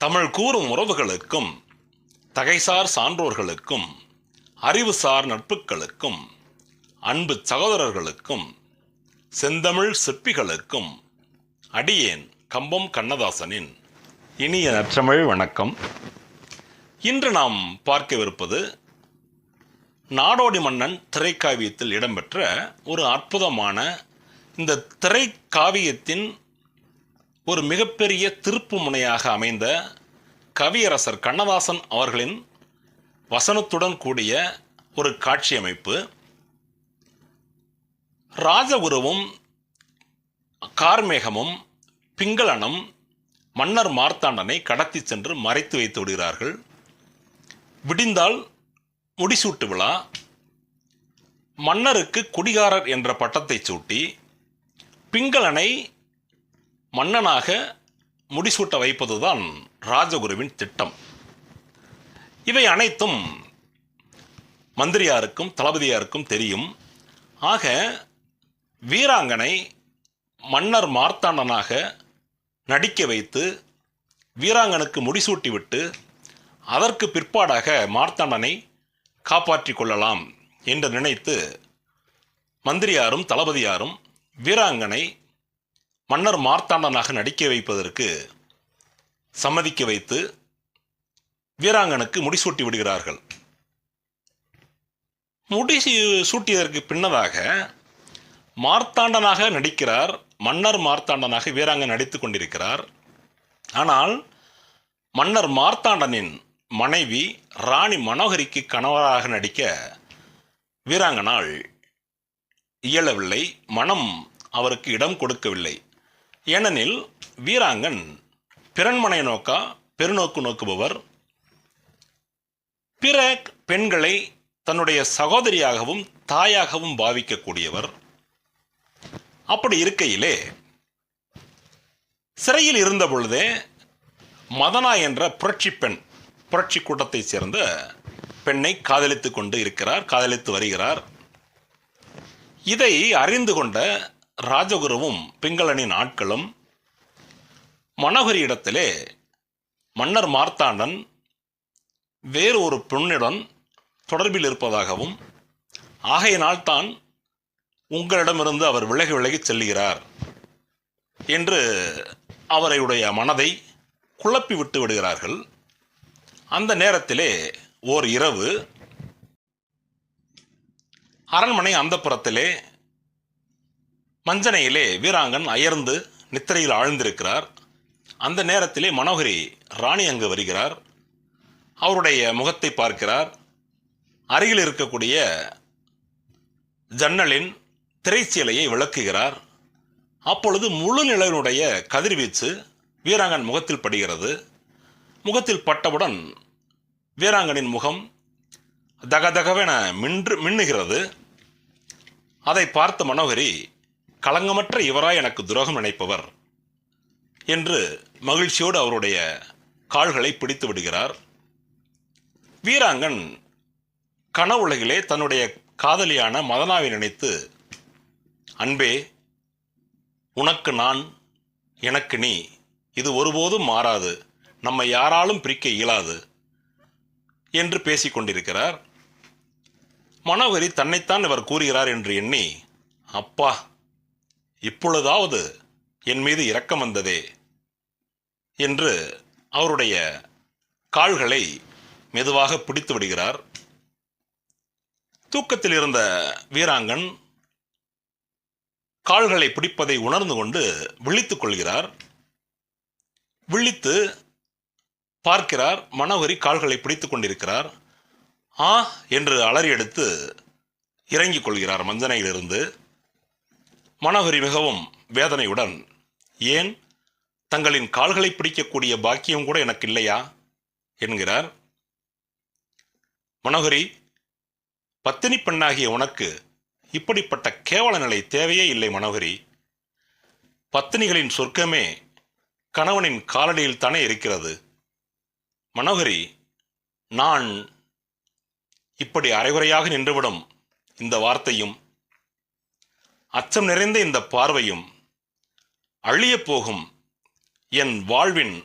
தமிழ் கூறும் உறவுகளுக்கும் தகைசார் சான்றோர்களுக்கும் அறிவுசார் நட்புகளுக்கும் அன்பு சகோதரர்களுக்கும் செந்தமிழ் சிற்பிகளுக்கும் அடியேன் கம்பம் கண்ணதாசனின் இனிய நற்றமிழ் வணக்கம். இன்று நாம் பார்க்கவிருப்பது நாடோடி மன்னன் திரைக்காவியத்தில் இடம்பெற்ற ஒரு அற்புதமான இந்த திரைக்காவியத்தின் ஒரு மிகப்பெரிய திருப்பு முனையாக அமைந்த கவியரசர் கண்ணதாசன் அவர்களின் வசனத்துடன் கூடிய ஒரு காட்சி அமைப்பு. ராஜகுருவும் கார்மேகமும் பிங்களனும் மன்னர் மார்த்தாண்டனை கடத்தி சென்று மறைத்து வைத்து விடுகிறார்கள். விடிந்தால் முடிசூட்டு விழா. மன்னருக்கு குடிகாரர் என்ற பட்டத்தை சூட்டி பிங்களனை மன்னனாக முடிசூட்ட வைப்பதுதான் ராஜகுருவின் திட்டம். இவை அனைத்தும் மந்திரியாருக்கும் தளபதியாருக்கும் தெரியும். ஆக வீராங்கனை மன்னர் மார்த்தாண்டனாக நடிக்க வைத்து வீராங்கனுக்கு முடிசூட்டிவிட்டு அதற்கு பிற்பாடாக மார்த்தாண்டனை காப்பாற்றிக் கொள்ளலாம் என்று நினைத்து மந்திரியாரும் தளபதியாரும் வீராங்கனை மன்னர் மார்த்தாண்டனாக நடிக்க வைப்பதற்கு சம்மதிக்க வைத்து வீராங்கனுக்கு முடிசூட்டி விடுகிறார்கள். முடி சூட்டியதற்கு பின்னதாக மார்த்தாண்டனாக நடிக்கிறார் மன்னர் மார்த்தாண்டனாக வீராங்கன் நடித்துக் கொண்டிருக்கிறார். ஆனால் மன்னர் மார்த்தாண்டனின் மனைவி ராணி மனோகரிக்கு கணவராக நடிக்க வீராங்கனால் இயலவில்லை மனம் அவருக்கு இடம் கொடுக்கவில்லை. ஏனெனில் வீராங்கன் பிறன்மனை நோக்கா பெருநோக்கு நோக்குபவர். பிற பெண்களை தன்னுடைய சகோதரியாகவும் தாயாகவும் பாவிக்கக்கூடியவர். அப்படி இருக்கையிலே சிறையில் இருந்த பொழுதே மதனா என்ற புரட்சி பெண் புரட்சி கூட்டத்தைச் சேர்ந்த பெண்ணை காதலித்து கொண்டு இருக்கிறார் காதலித்து வருகிறார். இதை அறிந்து கொண்ட ராஜகுருவும் பிங்களனின் ஆட்களும் மனோகரியிடத்திலே மன்னர் மார்த்தாண்டன் வேறு ஒரு பெண்ணுடன் தொடர்பில் இருப்பதாகவும் ஆகையினால் தான் உங்களிடமிருந்து அவர் விலகி விலகி செல்கிறார் என்று அவரையுடைய மனதை குழப்பி விட்டு விடுகிறார்கள். அந்த நேரத்திலே ஓர் இரவு அரண்மனை அந்தப்புறத்திலே மஞ்சனையிலே வீராங்கன் அயர்ந்து நித்திரையில் ஆழ்ந்திருக்கிறார். அந்த நேரத்திலே மனோகரி ராணி அங்கு வருகிறார். அவருடைய முகத்தை பார்க்கிறார். அருகில் இருக்கக்கூடிய ஜன்னலின் திரைச்சீலையை விளக்குகிறார். அப்பொழுது முழு நிலவினுடைய கதிர்வீச்சு வீராங்கன் முகத்தில் படுகிறது. முகத்தில் பட்டவுடன் வீராங்கனின் முகம் தகதகவென மின்று மின்னுகிறது. அதை பார்த்த மனோகரி களங்கமற்ற இவராய் எனக்கு துரோகம் நினைப்பவர் என்று மகிழ்ச்சியோடு அவருடைய கால்களை பிடித்து விடுகிறார். வீராங்கன் கனவுலகிலே தன்னுடைய காதலியான மதனாவை நினைத்து அன்பே உனக்கு நான் எனக்கு நீ இது ஒருபோதும் மாறாது நம்மை யாராலும் பிரிக்க இயலாது என்று பேசிக் கொண்டிருக்கிறார். மனோகரி தன்னைத்தான் இவர் கூறுகிறார் என்று எண்ணி அப்பா இப்பொழுதாவது என் மீது இரக்கம் வந்ததே என்று அவருடைய கால்களை மெதுவாக பிடித்து விடுகிறார். தூக்கத்தில் இருந்த வீராங்கன் கால்களை பிடிப்பதை உணர்ந்து கொண்டு விழித்துக் கொள்கிறார். விழித்து பார்க்கிறார். மனோகரி கால்களை பிடித்துக் கொண்டிருக்கிறார். ஆ என்று அலறி எடுத்து இறங்கிக் கொள்கிறார் மஞ்சனையிலிருந்து. மனோகரி மிகவும் வேதனையுடன் ஏன்? தங்களின் கால்களை பிடிக்கக்கூடிய பாக்கியம் கூட எனக்கு இல்லையா? என்கிறார். மனோகரி பத்தினி பெண்ணாகிய உனக்கு இப்படிப்பட்ட கேவல நிலை தேவையே இல்லை மனோகரி பத்தினிகளின் சொர்க்கமே கணவனின் காலடியில் தானே இருக்கிறது. மனோகரி நான் இப்படி அரைகுறையாக நின்றுவிடும் இந்த வார்த்தையும் அச்சம் நிறைந்த இந்த பார்வையும் அழியப் போகும் என் வாழ்வின்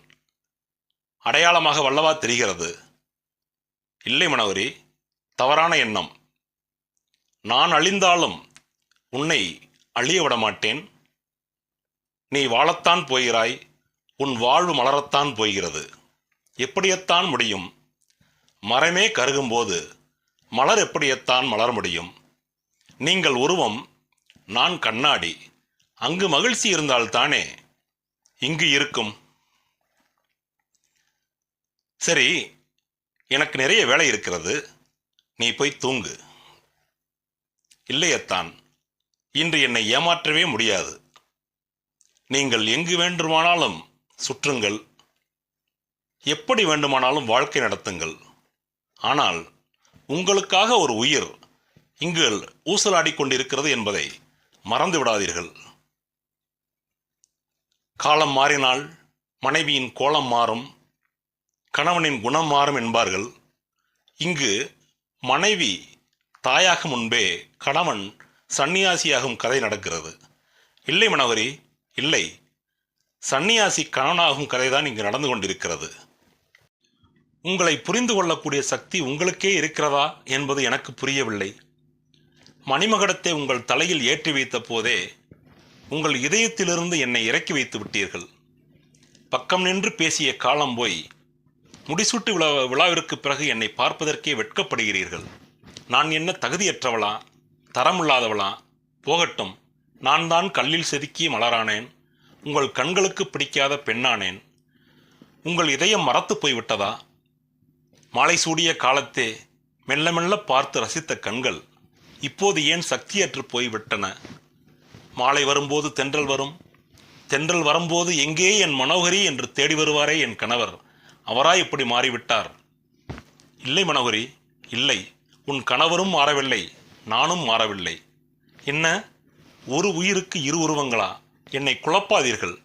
அடையாளமாக வல்லவா தெரிகிறது. இல்லை மனவரி தவறான எண்ணம். நான் அழிந்தாலும் உன்னை அழிய விட மாட்டேன் நீ வாழத்தான் போகிறாய் உன் வாழ்வு மலரத்தான் போகிறது. எப்படியத்தான் முடியும்? மரமே கருகும்போது மலர் எப்படியத்தான் மலர முடியும்? நீங்கள் உருவம் நான் கண்ணாடி. அங்கு மகிழ்ச்சி இருந்தால்தானே இங்கு இருக்கும். சரி எனக்கு நிறைய வேலை இருக்கிறது. நீ போய் தூங்கு. இல்லையத்தான் இன்று என்னை ஏமாற்றவே முடியாது. நீங்கள் எங்கு வேண்டுமானாலும் சுற்றுங்கள். எப்படி வேண்டுமானாலும் வாழ்க்கை நடத்துங்கள். ஆனால் உங்களுக்காக ஒரு உயிர் இங்கு ஊசலாடி கொண்டிருக்கிறது என்பதை மறந்து விடாதீர்கள். காலம் மாறினால் மனைவியின் கோலம் மாறும் கணவனின் குணம் மாறும் என்பார்கள். இங்கு மனைவி தாயாகும் முன்பே கணவன் சன்னியாசியாகும் கதை நடக்கிறது. இல்லை மனோகரி இல்லை. சன்னியாசி கணவனாகும் கதைதான் இங்கு நடந்து கொண்டிருக்கிறது. உங்களை புரிந்து கொள்ளக்கூடிய சக்தி உங்களுக்கே இருக்கிறதா என்பது எனக்கு புரியவில்லை. மணிமகடத்தை உங்கள் தலையில் ஏற்றி வைத்த போதே உங்கள் இதயத்திலிருந்து என்னை இறக்கி வைத்து விட்டீர்கள். பக்கம் நின்று பேசிய காலம் போய் முடிசூட்டு விழா விழாவிற்கு பிறகு என்னை பார்ப்பதற்கே வெட்கப்படுகிறீர்கள். நான் என்ன தகுதியற்றவளா? தரமில்லாதவளா? போகட்டும் நான் தான் கல்லில் செதுக்கி மலரானேன். உங்கள் கண்களுக்கு பிடிக்காத பெண்ணானேன். உங்கள் இதயம் மறத்து போய்விட்டதா? மாலை சூடிய காலத்தே மெல்ல மெல்ல பார்த்து ரசித்த கண்கள் இப்போது ஏன் சக்தியற்று போய்விட்டன? மாலை வரும்போது தென்றல் வரும். தென்றல் வரும்போது எங்கே என் மனோகரி என்று தேடி வருவாரே என் கணவர். அவராய் இப்படி மாறிவிட்டார். இல்லை மனோகரி இல்லை. உன் கணவரும் மாறவில்லை. நானும் மாறவில்லை. என்ன? ஒரு உயிருக்கு இரு உருவங்களா? என்னை குழப்பாதீர்கள்.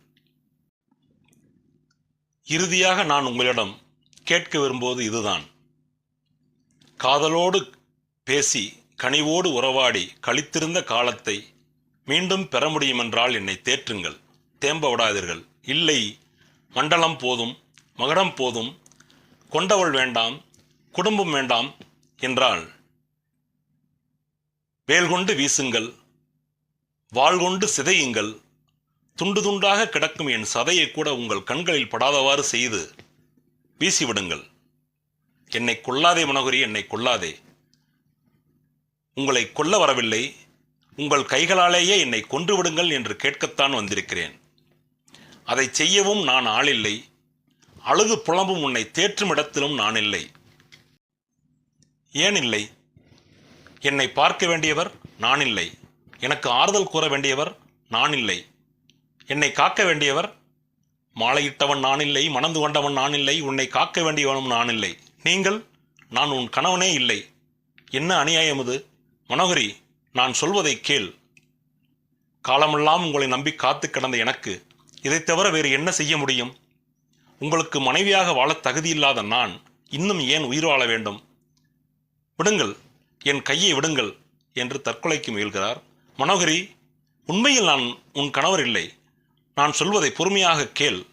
இறுதியாக நான் உங்களிடம் கேட்க விரும்புவது இதுதான். காதலோடு பேசி கனிவோடு உறவாடி கழித்திருந்த காலத்தை மீண்டும் பெற முடியுமென்றால் என்னை தேற்றுங்கள். தேம்ப விடாதீர்கள் இல்லை மண்டலம் போதும் மகடம் போதும். கொண்டவள் வேண்டாம் குடும்பம் வேண்டாம் என்றால் வேல் கொண்டு வீசுங்கள். வாள் கொண்டு சிதையுங்கள். துண்டு துண்டாக கிடக்கும் என் சதையை கூட உங்கள் கண்களில் படாதவாறு செய்து வீசிவிடுங்கள். என்னை கொல்லாதே மனோகரி என்னை கொல்லாதே. உங்களை கொல்ல வரவில்லை. உங்கள் கைகளாலேயே என்னை கொன்று விடுங்கள் என்று கேட்கத்தான் வந்திருக்கிறேன். அதை செய்யவும் நான் ஆளில்லை. அழுது புலம்பும் உன்னை தேற்றும் இடத்திலும் நான் இல்லை ஏன் இல்லை என்னை பார்க்க வேண்டியவர் நான் இல்லை எனக்கு ஆறுதல் கூற வேண்டியவர் நான் இல்லை என்னை காக்க வேண்டியவர் மாலையிட்டவன் நான் இல்லை மணந்து கொண்டவன் நான் இல்லை உன்னை காக்க வேண்டியவனும் நான் இல்லை நீங்கள் நான் உன் கணவனே இல்லை. என்ன அநியாயம் இது? மனோகரி நான் சொல்வதை கேள். காலமெல்லாம் உங்களை நம்பி காத்து கிடந்த எனக்கு இதைத் தவிர வேறு என்ன செய்ய முடியும்? உங்களுக்கு மனைவியாக வாழத் தகுதியில்லாத நான் இன்னும் ஏன் உயிர் வாழ வேண்டும்? விடுங்கள் என் கையை விடுங்கள் என்று தற்கொலைக்கு முயல்கிறார். மனோகரி உண்மையில் நான் உன் கணவர் இல்லை. நான் சொல்வதை பொறுமையாக கேள்.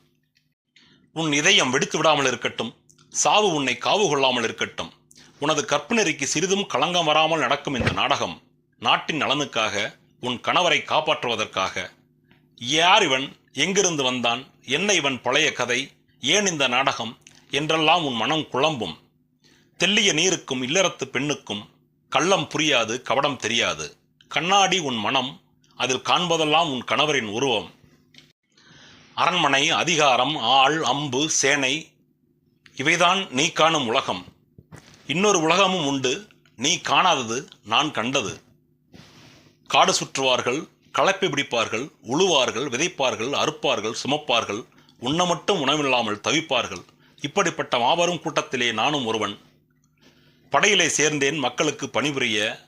உன் இதயம் வெடித்து விடாமல் இருக்கட்டும். சாவு உன்னை காவு கொள்ளாமல் இருக்கட்டும். உனது கற்பனரிக்கு சிறிதும் களங்கம் வராமல் நடக்கும் இந்த நாடகம் நாட்டின் நலனுக்காக உன் கணவரை காப்பாற்றுவதற்காக. யார் இவன்? எங்கிருந்து வந்தான்? என்ன இவன் பழைய கதை? ஏன் இந்த நாடகம்? என்றெல்லாம் உன் மனம் குழம்பும். தெல்லிய நீருக்கும் இல்லறத்து பெண்ணுக்கும் கள்ளம் புரியாது கவடம் தெரியாது. கண்ணாடி உன் மனம் அதில் காண்பதெல்லாம் உன் கணவரின் உருவம். அரண்மனை அதிகாரம் ஆள் அம்பு சேனை இவைதான் நீ காணும் உலகம். இன்னொரு உலகமும் உண்டு. நீ காணாதது நான் கண்டது. காடு சுற்றுவார்கள் களைப்பை பிடிப்பார்கள் உழுவார்கள் விதைப்பார்கள் அறுப்பார்கள் சுமப்பார்கள் உண்ண மட்டும் உணவில்லாமல் தவிப்பார்கள். இப்படிப்பட்ட மாபெரும் கூட்டத்திலே நானும் ஒருவன். படையிலே சேர்ந்தேன் மக்களுக்கு பணிபுரிய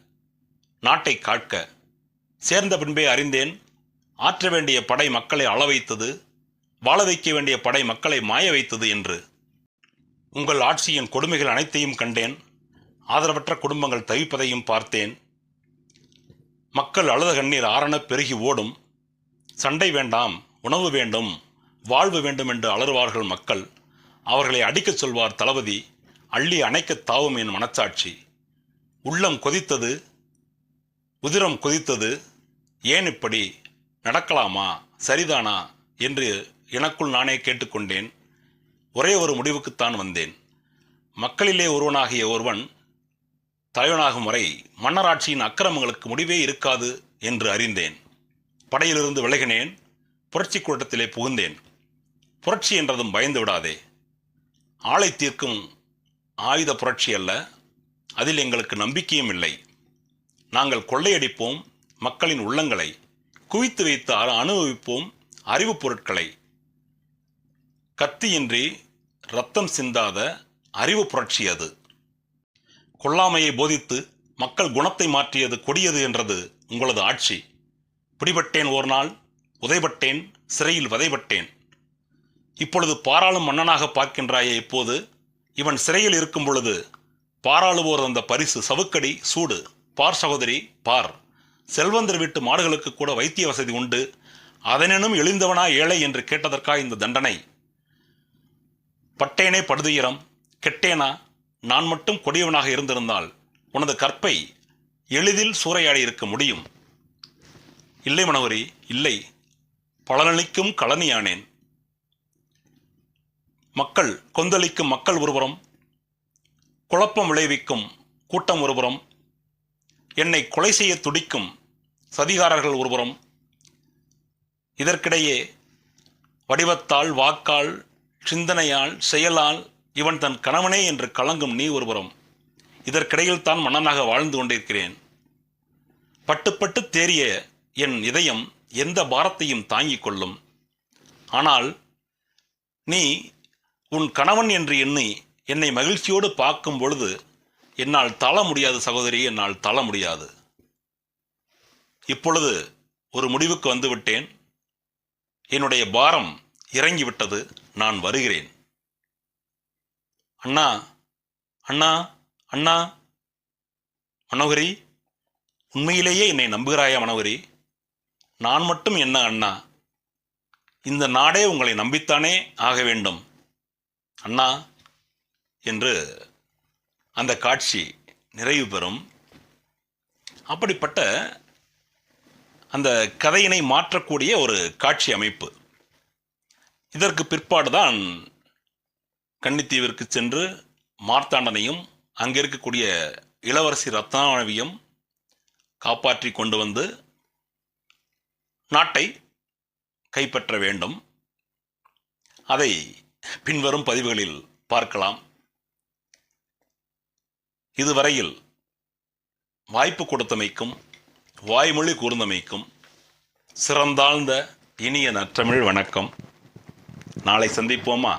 நாட்டை காக்க. சேர்ந்த பின்பே அறிந்தேன் ஆற்ற வேண்டிய படை மக்களை அள வைத்தது வாழ வைக்க வேண்டிய படை மக்களை மாய வைத்தது என்று. உங்கள் ஆட்சியின் கொடுமைகள் அனைத்தையும் கண்டேன். ஆதரவற்ற குடும்பங்கள் தவிப்பதையும் பார்த்தேன். மக்கள் அழுத கண்ணீர் ஆரண பெருகி ஓடும். சண்டை வேண்டாம் உணவு வேண்டும் வாழ்வு வேண்டும் என்று அலறுவார்கள் மக்கள். அவர்களை அடிக்கச் சொல்வார் தளபதி அள்ளி அணைக்கத் தாவும் என் மனச்சாட்சி. உள்ளம் கொதித்தது உதிரம் கொதித்தது. ஏன் இப்படி? நடக்கலாமா? சரிதானா? என்று எனக்குள் நானே கேட்டுக்கொண்டேன். ஒரே ஒரு முடிவுக்குத்தான் வந்தேன். மக்களிலே ஒருவனாகிய ஒருவன் தலைவனாகும் வரை மன்னராட்சியின் அக்கிரமங்களுக்கு முடிவே இருக்காது என்று அறிந்தேன். படையிலிருந்து விலகினேன் புரட்சி கூட்டத்திலே புகுந்தேன். புரட்சி என்றதும் பயந்து விடாதே. ஆளை தீர்க்கும் ஆயுத புரட்சி அல்ல அதில் எங்களுக்கு நம்பிக்கையும் இல்லை. நாங்கள் கொள்ளையடிப்போம் மக்களின் உள்ளங்களை குவித்து வைத்து அ- அனுபவிப்போம் அறிவுப் பொருட்களை. கத்தியின்றி ரத்தம் சிந்தாத அறிவு புரட்சி அது. கொல்லாமையை போதித்து மக்கள் குணத்தை மாற்றியது கொடியது என்றது உங்களது ஆட்சி. பிடிபட்டேன் ஒரு நாள் உதைபட்டேன் சிறையில் வதைபட்டேன். இப்பொழுது பாராளும் மன்னனாக பார்க்கின்றாயே இப்போது இவன் சிறையில் இருக்கும் பொழுது பாராளுவோர் அந்த பரிசு சவுக்கடி சூடு பார் சகோதரி பார். செல்வந்தர் வீட்டு மாடுகளுக்கு கூட வைத்திய வசதி உண்டு. அதனினும் எழுந்தவனா ஏழை என்று கேட்டதற்காக இந்த தண்டனை? பட்டேனே படுதுயரம் கெட்டேனா நான் மட்டும் கொடியவனாக இருந்திருந்தால் உனது கற்பை எளிதில் சூறையாடி இருக்க முடியும். இல்லை மனோகரி இல்லை பலனளிக்கும் களனியானேன். மக்கள் கொந்தளிக்கும் மக்கள் ஒருபுறம் குழப்பம் விளைவிக்கும் கூட்டம் ஒருபுறம் என்னை கொலை செய்ய துடிக்கும் சதிகாரர்கள் ஒருபுறம் இதற்கிடையே வடிவத்தால் வாக்கால் சிந்தனையால் செயலால் இவன் தன் கணவனே என்று கலங்கும் நீ ஒருபுறம். இதற்கிடையில் தான் மன்னனாக வாழ்ந்து கொண்டிருக்கிறேன். பட்டுப்பட்டு தேறிய என் இதயம் எந்த பாரத்தையும் தாங்கிக் கொள்ளும். ஆனால் நீ உன் கணவன் என்று எண்ணி என்னை மகிழ்ச்சியோடு பார்க்கும் பொழுது என்னால் தள முடியாது சகோதரி என்னால் தள முடியாது. இப்பொழுது ஒரு முடிவுக்கு வந்துவிட்டேன். என்னுடைய பாரம் இறங்கிவிட்டது நான் வருகிறேன். அண்ணா அண்ணா அண்ணா. மனோகரி உண்மையிலேயே என்னை நம்புகிறாயா மனோகரி? நான் மட்டும் என்ன அண்ணா? இந்த நாடே உங்களை நம்பித்தானே ஆக வேண்டும். அண்ணா என்று அந்த காட்சி நிறைவு பெறும். அப்படிப்பட்ட அந்த கதையினை மாற்றக்கூடிய ஒரு காட்சி அமைப்பு. இதற்கு பிற்பாடுதான் கன்னித்தீவிற்கு சென்று மார்த்தாண்டனையும் அங்கே இருக்கக்கூடிய இளவரசி ரத்னாவதியும் காப்பாற்றி கொண்டு வந்து நாட்டை கைப்பற்ற வேண்டும். அதை பின்வரும் பதிவுகளில் பார்க்கலாம். இதுவரையில் வாய்ப்பு கொடுத்தமைக்கும் வாய்மொழி கூர்ந்தமைக்கும் சிறந்தாழ்ந்த இனிய நற்றமிழ் வணக்கம். நாளை சந்திப்போமா?